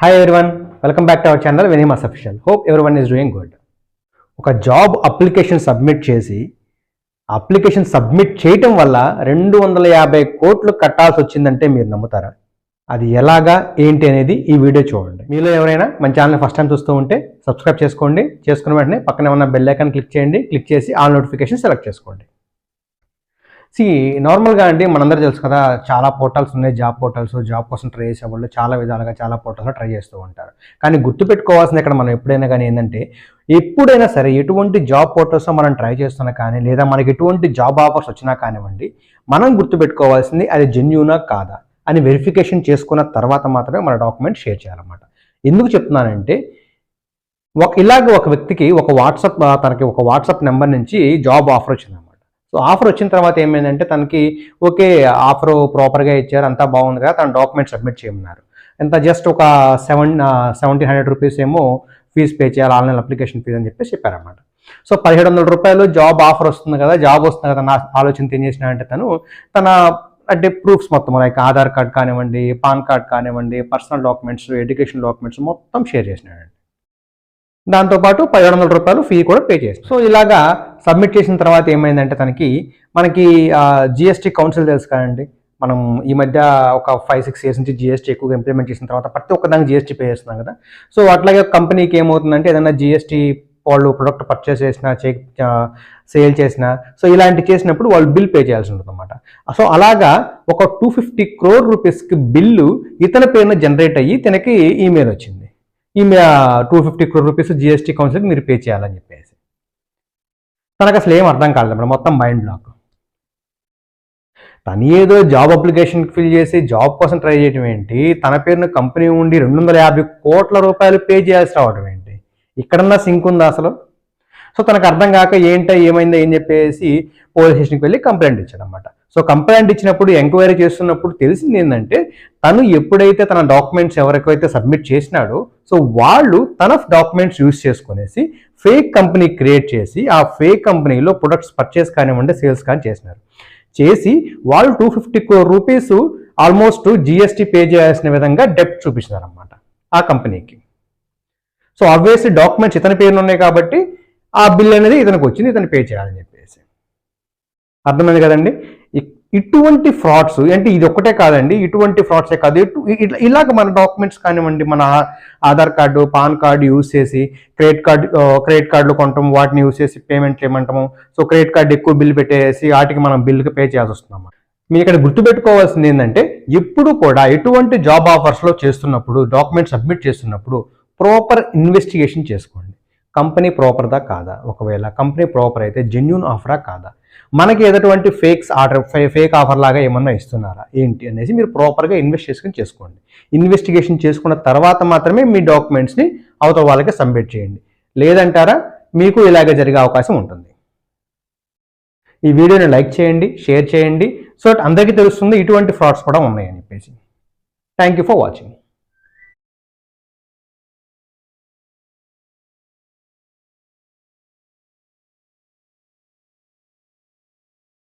Hi everyone welcome back to our channel వెనీమాస్ official hope everyone is doing good ఒక job application submit చేసి application submit చేయటం వల్ల రెండు వందల యాభై కోట్లు కట్టాల్సి వచ్చిందంటే మీరు నమ్ముతారా? అది ఎలాగా ఏంటి అనేది ఈ వీడియో చూడండి. మీలో ఎవరైనా మన ఛానల్ ఫస్ట్ టైం చూస్తూ ఉంటే సబ్స్క్రైబ్ చేసుకోండి. చేసుకున్న వెంటనే పక్కనే ఉన్న బెల్ ఐకాన్ క్లిక్ చేయండి. క్లిక్ చేసి ఆల్ నోటిఫికేషన్ సెలెక్ట్ చేసుకోండి. సి నార్మల్గా అండి మనందరూ తెలుసు కదా చాలా పోర్టల్స్ ఉన్నాయి జాబ్ పోర్టల్స్ జాబ్ కోసం ట్రై చేసే వాళ్ళు చాలా విధాలుగా చాలా పోర్టల్స్లో ట్రై చేస్తూ ఉంటారు. కానీ గుర్తుపెట్టుకోవాల్సింది ఇక్కడ మనం ఎప్పుడైనా కానీ ఏంటంటే ఎప్పుడైనా సరే ఎటువంటి జాబ్ పోర్టల్స్లో మనం ట్రై చేస్తున్నా కానీ లేదా మనకి ఎటువంటి జాబ్ ఆఫర్స్ వచ్చినా కానివ్వండి మనం గుర్తుపెట్టుకోవాల్సింది అది జెన్యునా కాదా? అని వెరిఫికేషన్ చేసుకున్న తర్వాత మాత్రమే మన డాక్యుమెంట్ షేర్ చేయాలన్నమాట. ఎందుకు చెప్తున్నానంటే ఒక ఇలాగ ఒక వ్యక్తికి ఒక వాట్సాప్ తనకి ఒక వాట్సాప్ నెంబర్ నుంచి జాబ్ ఆఫర్ వచ్చిందన్నమాట. సో ఆఫర్ వచ్చిన తర్వాత ఏమైందంటే తనకి ఓకే ఆఫర్ ప్రాపర్గా ఇచ్చారు అంతా బాగుంది కదా తన డాక్యుమెంట్ సబ్మిట్ చేయమన్నారు. ఎంత జస్ట్ ఒక సెవెన్ సెవెంటీన్ హండ్రెడ్ రూపీస్ ఏమో ఫీజు పే చేయాలి ఆన్లైన్ అప్లికేషన్ ఫీజు అని చెప్పేసి చెప్పారన్నమాట. సో పదిహేడు వందల రూపాయలు జాబ్ ఆఫర్ వస్తుంది కదా జాబ్ వస్తుంది కదా నా ఆలోచన ఏం చేసిన అంటే తను తన అంటే ప్రూఫ్స్ మొత్తం లైక్ ఆధార్ కార్డ్ కానివ్వండి పాన్ కార్డ్ కానివ్వండి పర్సనల్ డాక్యుమెంట్స్ ఎడ్యుకేషన్ డాక్యుమెంట్స్ మొత్తం షేర్ చేసినాడండి. దాంతోపాటు పదిహేడు వందల రూపాయలు ఫీ కూడా పే చేసి సో ఇలాగా సబ్మిట్ చేసిన తర్వాత ఏమైందంటే తనకి మనకి జిఎస్టీ కౌన్సిల్ తెలుసు కదండి. మనం ఈ మధ్య ఒక ఫైవ్ సిక్స్ ఇయర్స్ నుంచి జిఎస్టీ ఎక్కువగా ఇంప్లిమెంట్ చేసిన తర్వాత ప్రతి ఒక్కదానికి జిఎస్టీ పే చేస్తున్నాం కదా. సో అట్లాగే కంపెనీకి ఏమవుతుందంటే ఏదైనా జిఎస్టీ వాళ్ళు ప్రొడక్ట్ పర్చేస్ చేసినా చే సేల్ చేసినా సో ఇలాంటి చేసినప్పుడు వాళ్ళు బిల్ పే చేయాల్సి ఉంటుంది అనమాట సో అలాగా ఒక టూ ఫిఫ్టీ క్రోర్ రూపీస్కి బిల్లు ఇతని పేరున జనరేట్ అయ్యి తనకి ఈమెయిల్ వచ్చింది. ఈ two fifty crore rupees GST కౌన్సిల్కి మీరు పే చేయాలని చెప్పేసి. తనకు అసలు ఏం అర్థం కాలేదు మేడం మొత్తం మైండ్ బ్లాక్ తను ఏదో జాబ్ అప్లికేషన్ ఫిల్ చేసి జాబ్ కోసం ట్రై చేయడం ఏంటి? తన పేరున కంపెనీ ఉండి రెండు వందల యాభై కోట్ల రూపాయలు పే చేయాల్సి రావడం ఏంటి? ఇక్కడన్నా సింక్ ఉందా అసలు? సో తనకు అర్థం కాక ఏంటో ఏమైందో ఏం చెప్పేసి పోలీస్ స్టేషన్కి వెళ్ళి కంప్లైంట్ ఇచ్చాడు అనమాట సో కంప్లైంట్ ఇచ్చినప్పుడు ఎంక్వైరీ చేస్తున్నప్పుడు తెలిసింది ఏంటంటే తను ఎప్పుడైతే తన డాక్యుమెంట్స్ ఎవరికైతే సబ్మిట్ చేసినాడో సో వాళ్ళు తన డాక్యుమెంట్స్ యూజ్ చేసుకునేసి ఫేక్ కంపెనీ క్రియేట్ చేసి ఆ ఫేక్ కంపెనీలో ప్రొడక్ట్స్ పర్చేస్ కానివ్వండి సేల్స్ కానీ చేసినారు. చేసి వాళ్ళు two fifty crore rupees almost GST pay చేయాల్సిన విధంగా డెప్ట్ చూపించినారనమాట ఆ కంపెనీకి. సో ఆబ్వియస్లీ డాక్యుమెంట్స్ ఇతని పేరున ఉన్నాయి కాబట్టి ఆ బిల్ అనేది ఇతనికి వచ్చింది ఇతను పే చేయాలని చెప్పి. అర్థమైంది కదండి? ఇటువంటి ఫ్రాడ్స్ అంటే ఇది ఒక్కటే కాదండి ఇటువంటి ఫ్రాడ్సే కాదు. ఇటు ఇలాగ మన డాక్యుమెంట్స్ కానివ్వండి మన Aadhaar card PAN card use చేసి క్రెడిట్ కార్డు క్రెడిట్ కార్డులు కొనటం వాటిని యూజ్ చేసి పేమెంట్ చేయమంటాము. సో క్రెడిట్ కార్డు ఎక్కువ బిల్ పెట్టేసి వాటికి మనం బిల్కి పే చేయాల్సి వస్తున్నాము మీరు ఇక్కడ గుర్తుపెట్టుకోవాల్సింది ఏంటంటే ఎప్పుడు కూడా ఎటువంటి జాబ్ ఆఫర్స్లో చేస్తున్నప్పుడు డాక్యుమెంట్ సబ్మిట్ చేస్తున్నప్పుడు ప్రాపర్ ఇన్వెస్టిగేషన్ చేసుకోండి. కంపెనీ ప్రాపర్దా కాదా? ఒకవేళ కంపెనీ ప్రాపర్ అయితే జెన్యున్ ఆఫరా కాదా? మనకి ఏదటువంటి ఫేక్స్ ఆర్డర్ ఫేక్ ఆఫర్ లాగా ఏమన్నా ఇస్తున్నారా? ఏంటి అనేసి మీరు ప్రాపర్గా ఇన్వెస్ట్ చేసుకుని చేసుకోండి. ఇన్వెస్టిగేషన్ చేసుకున్న తర్వాత మాత్రమే మీ డాక్యుమెంట్స్ని అవతల వాళ్ళకి సబ్మిట్ చేయండి. లేదంటారా? మీకు ఇలాగే జరిగే అవకాశం ఉంటుంది. ఈ వీడియోని లైక్ చేయండి షేర్ చేయండి. సో అందరికీ తెలుస్తుంది ఇటువంటి ఫ్రాడ్స్ కూడా ఉన్నాయని చెప్పేసి. Thank you for watching